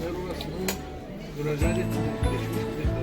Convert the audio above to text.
Merhaba, duracağını geçmiş